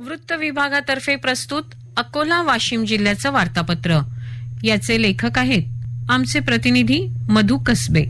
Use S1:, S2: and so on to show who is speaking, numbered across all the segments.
S1: वृत्त विभागातर्फे प्रस्तुत अकोला वाशिम जिल्ह्याचं वार्तापत्र. याचे लेखक आहेत आमचे प्रतिनिधी मधु कसबे.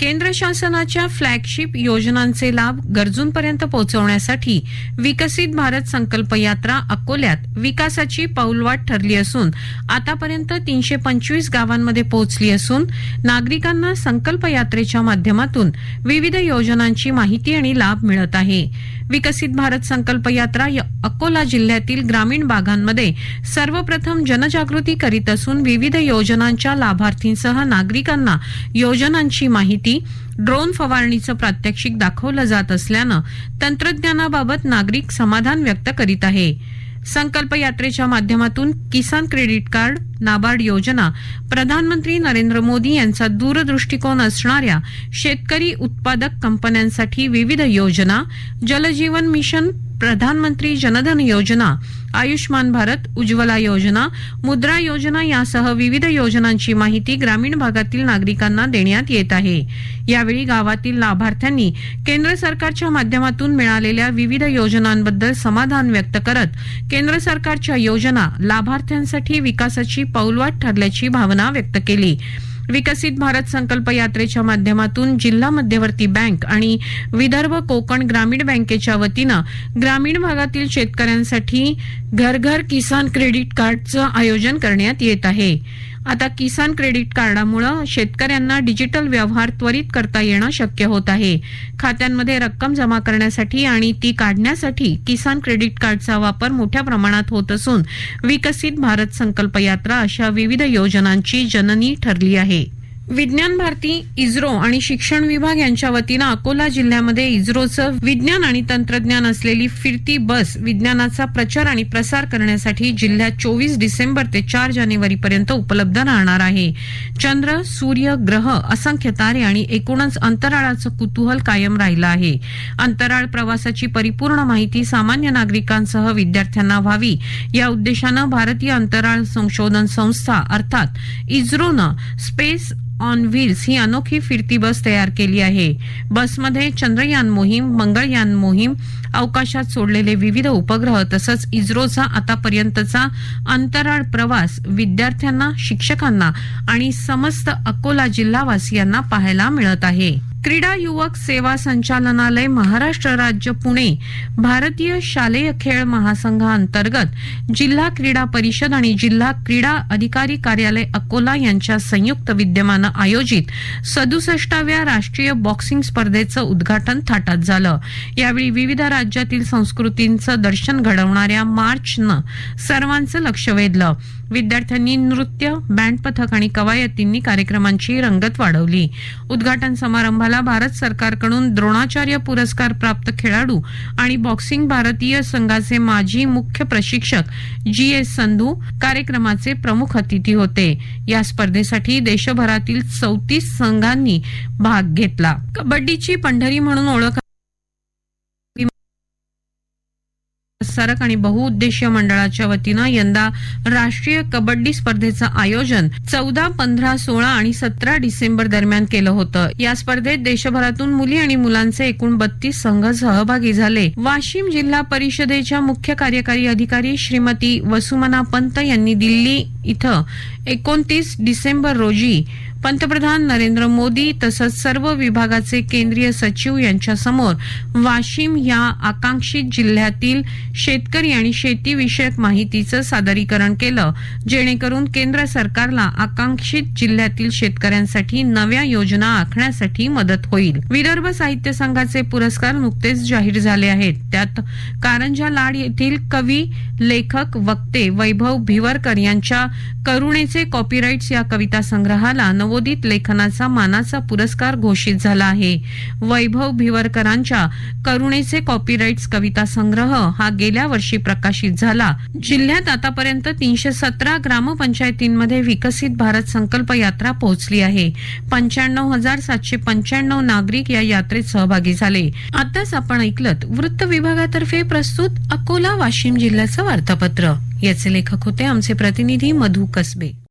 S1: केंद्र शासनाच्या फ्लॅगशिप योजनांचे लाभ गरजूंपर्यंत पोहोचवण्यासाठी विकसित भारत संकल्प यात्रा अकोल्यात विकासाची पाऊलवाट ठरली असून आतापर्यंत तीनशे पंचवीस गावांमध्ये पोहोचली असून नागरिकांना संकल्प यात्रेच्या माध्यमातून विविध योजनांची माहिती आणि लाभ मिळत आहे. विकसित भारत संकल्प यात्रा य- अकोला जिल्ह्यातील ग्रामीण भागांमध्ये सर्वप्रथम जनजागृती करीत असून विविध योजनांच्या लाभार्थींसह नागरिकांना योजनांची माहिती ड्रोन फवारणीचं प्रात्यक्षिक दाखवलं जात असल्यानं तंत्रज्ञानाबाबत नागरिक समाधान व्यक्त करीत आहे. संकल्प यात्रेच्या माध्यमातून किसान क्रेडिट कार्ड नाबार्ड योजना प्रधानमंत्री नरेंद्र मोदी यांचा दूरदृष्टिकोन असणाऱ्या शेतकरी उत्पादक कंपन्यांसाठी विविध योजना जलजीवन मिशन प्रधानमंत्री जनधन योजना आयुष्मान भारत उज्ज्वला योजना मुद्रा योजना यासह विविध योजनांची माहिती ग्रामीण भागातील नागरिकांना देण्यात येत आहे. यावेळी गावातील लाभार्थ्यांनी केंद्र सरकारच्या माध्यमातून मिळालेल्या विविध योजनांबद्दल समाधान व्यक्त करत केंद्र सरकारच्या योजना लाभार्थ्यांसाठी विकासाची पाऊलवाट ठरल्याची भावना व्यक्त केली. विकसित भारत संकल्प यात्रेच्या माध्यमातून जिल्हा मध्यवर्ती बँक आणि विदर्भ कोकण ग्रामीण बँकेच्या वतीनं ग्रामीण भागातील शेतकऱ्यांसाठी घर घर किसान क्रेडिट कार्डचं आयोजन करण्यात येत आहे. आता किसान क्रेडिट कार्डामुळं शेतकऱ्यांना डिजिटल व्यवहार त्वरित करता येणं शक्य होत आहे. खात्यांमध्ये रक्कम जमा करण्यासाठी आणि ती काढण्यासाठी किसान क्रेडिट कार्डचा वापर मोठ्या प्रमाणात होत असून विकसित भारत संकल्प यात्रा अशा विविध योजनांची जननी ठरली आहे. विज्ञान भारती इस्रो आणि शिक्षण विभाग यांच्या वतीनं अकोला जिल्ह्यामध्ये इस्रोचं विज्ञान आणि तंत्रज्ञान असलेली फिरती बस विज्ञानाचा प्रचार आणि प्रसार करण्यासाठी जिल्ह्यात चोवीस डिसेंबर ते चार जानेवारीपर्यंत उपलब्ध राहणार आहे. चंद्र सूर्य ग्रह असंख्य तारे आणि एकूणच अंतराळाचं कुतूहल कायम राहिलं आहे. अंतराळ प्रवासाची परिपूर्ण माहिती सामान्य नागरिकांसह विद्यार्थ्यांना व्हावी. या उद्देशानं भारतीय अंतराळ संशोधन संस्था अर्थात इस्रोनं स्पेस ऑन व्हील्स ही अनोखी फिरती बस तयार केली आहे. बसमध्ये चंद्रयान मोहीम मंगळयान मोहीम अवकाशात सोडलेले विविध उपग्रह तसंच इस्रोचा आतापर्यंतचा अंतराळ प्रवास विद्यार्थ्यांना शिक्षकांना आणि समस्त अकोला जिल्हावासियांना पाहायला मिळत आहे. क्रीडा युवक सेवा संचालनालय महाराष्ट्र राज्य पुणे भारतीय शालेय खेळ महासंघाअंतर्गत जिल्हा क्रीडा परिषद आणि जिल्हा क्रीडा अधिकारी कार्यालय अकोला यांच्या संयुक्त विद्यमानं आयोजित सदुसष्टाव्या राष्ट्रीय बॉक्सिंग स्पर्धेचं उद्घाटन थाटात झालं. यावेळी विविध राज्यातील संस्कृतींचं दर्शन घडवणाऱ्या मार्चनं सर्वांचं लक्ष वेधलं. विद्यार्थ्यांनी नृत्य बँड पथक आणि कवायतींनी कार्यक्रमांची रंगत वाढवली. उद्घाटन समारंभाला भारत सरकारकडून द्रोणाचार्य पुरस्कार प्राप्त खेळाडू आणि बॉक्सिंग भारतीय संघाचे माजी मुख्य प्रशिक्षक जी एस संधू कार्यक्रमाचे प्रमुख अतिथी होते. या स्पर्धेसाठी देशभरातील चौतीस संघांनी भाग घेतला. कबड्डीची पंढरी म्हणून ओळख सरक आणि बहुउद्देशीय मंडळाच्या वतीनं यंदा राष्ट्रीय कबड्डी स्पर्धेचं आयोजन चौदा पंधरा सोळा आणि सतरा डिसेंबर दरम्यान केलं होतं. या स्पर्धेत देशभरातून मुली आणि मुलांचे एकूण बत्तीस संघ सहभागी झाले. वाशिम जिल्हा परिषदेच्या मुख्य कार्यकारी अधिकारी श्रीमती वसुमना पंत यांनी दिल्ली इथं एकोणतीस डिसेंबर रोजी पंतप्रधान नरेंद्र मोदी तसंच सर्व विभागाचे केंद्रीय सचिव यांच्यासमोर वाशिम या आकांक्षित जिल्ह्यातील शेतकरी आणि शेतीविषयक माहितीचं सादरीकरण केलं जेणेकरून केंद्र सरकारला आकांक्षित जिल्ह्यातील शेतकऱ्यांसाठी नव्या योजना आखण्यासाठी मदत होईल. विदर्भ साहित्य संघाचे पुरस्कार नुकतेच जाहीर झाले आहेत. त्यात कारंजा लाड येथील कवी लेखक वक्ते वैभव भिवरकर यांच्या करुणेचे कॉपीराईट्स या कविता संग्रहाला नवोदित लेखनाचा मानाचा पुरस्कार घोषित झाला आहे. वैभव भिवरकरांच्या करुणेचे कॉपीराईट्स कविता संग्रह हा गेल्या वर्षी प्रकाशित झाला. जिल्ह्यात आतापर्यंत तीनशे सतरा ग्रामपंचायतींमध्ये विकसित भारत संकल्प यात्रा पोहोचली आहे. पंच्याण्णव हजार सातशे पंच्याण्णव नागरिक या यात्रेत सहभागी झाले. आताच आपण ऐकलत वृत्त विभागातर्फे प्रस्तुत अकोला वाशिम जिल्ह्याचं वार्तापत्र. याचे लेखक होते आमचे प्रतिनिधी मधु कसबे.